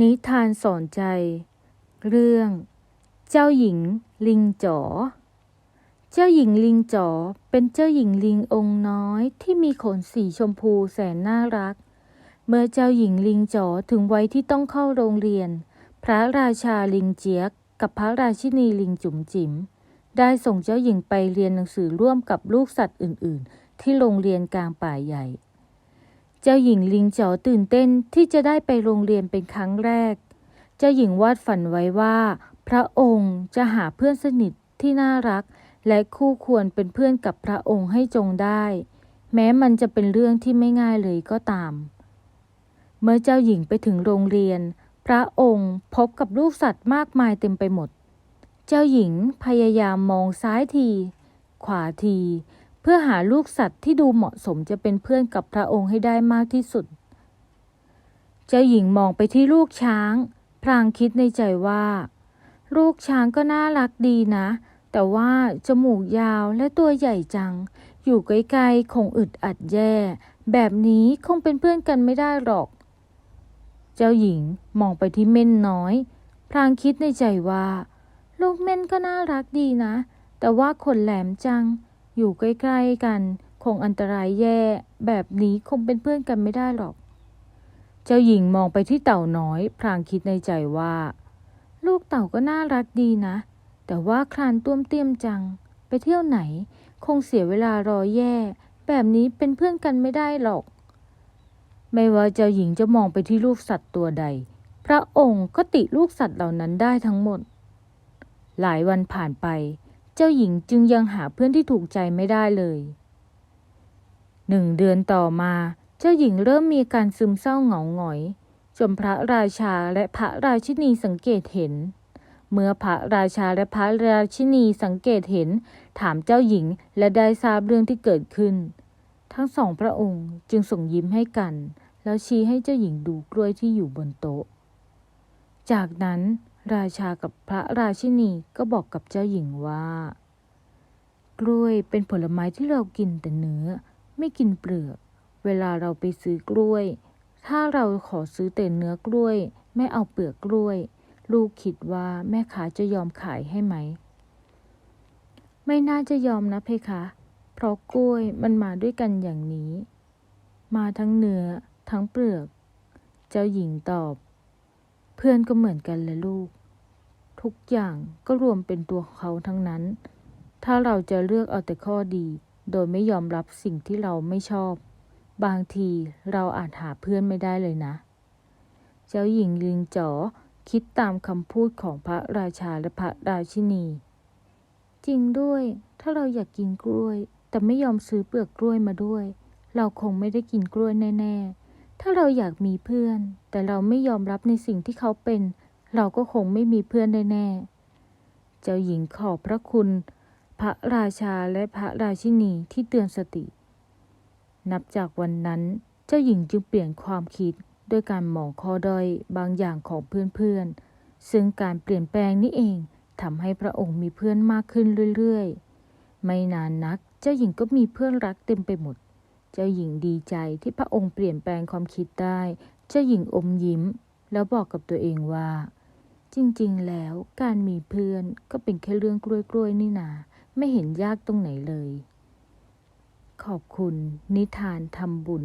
นิทานสอนใจ เรื่อง เจ้าหญิงลิงจ๋อ เจ้าหญิงลิงจ๋อเป็นเจ้าหญิงลิงองค์น้อยที่มีขนสีชมพูแสนน่ารัก เมื่อเจ้าหญิงลิงจ๋อถึงวัยที่ต้องเข้าโรงเรียน พระราชาลิงเจี๊ยกกับพระราชินีลิงจุ๋มจิ๋มได้ส่งเจ้าหญิงไปเรียนหนังสือร่วมกับลูกสัตว์อื่น ๆ ที่โรงเรียนกลางป่าใหญ่ เจ้าหญิงลิงจ๋อตื่นเต้นที่จะได้ไปโรงเรียนเป็นครั้งแรก เจ้าหญิงวาดฝันไว้ว่า พระองค์จะหาเพื่อนสนิทที่น่ารัก และคู่ควรเป็นเพื่อนกับพระองค์ให้จงได้ แม้มันจะเป็นเรื่องที่ไม่ง่ายเลยก็ตาม เมื่อเจ้าหญิงไปถึงโรงเรียน พระองค์พบกับลูกสัตว์มากมายเต็มไปหมด เจ้าหญิงพยายามมองซ้ายที ขวาที เพื่อหาลูกสัตว์ที่ดูเหมาะสมจะเป็นเพื่อนกับพระองค์ให้ได้มากที่สุด เจ้าหญิงมองไปที่ลูกช้าง พลางคิดในใจว่า ลูกช้างก็น่ารักดีนะ แต่ว่าจมูกยาวและตัวใหญ่จัง อยู่ใกล้ๆคงอึดอัดแย่ แบบนี้คงเป็นเพื่อนกันไม่ได้หรอก เจ้าหญิงมองไปที่เม่นน้อย พลางคิดในใจว่า ลูกเม่นก็น่ารักดีนะ แต่ว่าขนแหลมจัง อยู่ใกล้ๆกัน คงอันตรายแย่ แบบนี้คงเป็นเพื่อนกันไม่ได้หรอก เจ้าหญิงมองไปที่เต่าน้อย พลางคิดในใจว่า ลูกเต่าก็น่ารักดีนะ แต่ว่าคลานต้วมเตี้ยมจัง ไปเที่ยวไหน คงเสียเวลารอแย่ แบบนี้เป็นเพื่อนกันไม่ได้หรอก ไม่ว่าเจ้าหญิงจะมองไปที่ลูกสัตว์ตัวใด พระองค์ก็ติลูกสัตว์เหล่านั้นได้ทั้งหมด หลายวันผ่านไป เจ้าหญิงจึงยังหาเพื่อนที่ถูกใจไม่ได้เลยหนึ่งเดือนต่อมา เจ้าหญิงเริ่มมีการซึมเศร้าเหงาหงอย จนพระราชาและพระราชินีสังเกตเห็น เมื่อพระราชาและพระราชินีสังเกตเห็น ถามเจ้าหญิงและได้ทราบเรื่องที่เกิดขึ้น ทั้งสองพระองค์จึงส่งยิ้มให้กัน แล้วชี้ให้เจ้าหญิงดูกล้วยที่อยู่บนโต๊ะ จากนั้น ราชากับพระราชินีก็บอกกับเจ้าหญิงว่า กล้วยเป็นผลไม้ที่เรากินแต่เนื้อ ไม่กินเปลือก เวลาเราไปซื้อกล้วย ถ้าเราขอซื้อแต่เนื้อกล้วย ไม่เอาเปลือกกล้วย ลูกคิดว่าแม่ค้าจะยอมขายให้ไหม ไม่น่าจะยอมนะเพคะ เพราะกล้วยมันมาด้วยกันอย่างนี้ มาทั้งเนื้อทั้งเปลือก เจ้าหญิงตอบเพื่อนก็เหมือนกันแหละลูก ทุกอย่างก็รวมเป็นตัวเขาทั้งนั้น ถ้าเราจะเลือกเอาแต่ข้อดี โดยไม่ยอมรับสิ่งที่เราไม่ชอบ บางทีเราอาจหาเพื่อนไม่ได้เลยนะ เจ้าหญิงลิงจ๋อคิดตามคำพูดของพระราชาและพระราชินี จริงด้วย ถ้าเราอยากกินกล้วย แต่ไม่ยอมซื้อเปลือกกล้วยมาด้วย เราคงไม่ได้กินกล้วยแน่ ๆ ถ้าเราอยากมีเพื่อน แต่เราไม่ยอมรับในสิ่งที่เขาเป็น เราก็คงไม่มีเพื่อนแน่ๆเจ้าหญิงขอบพระคุณ พระราชาและพระราชินีที่เตือนสติ นับจากวันนั้นเจ้าหญิงจึงเปลี่ยนความคิดด้วยการมองข้อด้อยบางอย่างของเพื่อนๆ ซึ่งการเปลี่ยนแปลงนี้เองทำให้พระองค์มีเพื่อนมากขึ้นเรื่อยๆ ไม่นานนักเจ้าหญิงก็มีเพื่อนรักเต็มไปหมด เจ้าหญิงดีใจที่พระองค์เปลี่ยนแปลงความคิดได้ เจ้าหญิงอมยิ้ม แล้วบอกกับตัวเองว่า จริงๆ แล้วการมีเพื่อนก็เป็นแค่เรื่องกล้วยๆ นี่นา ไม่เห็นยากตรงไหนเลย ขอบคุณ นิทานทำบุญ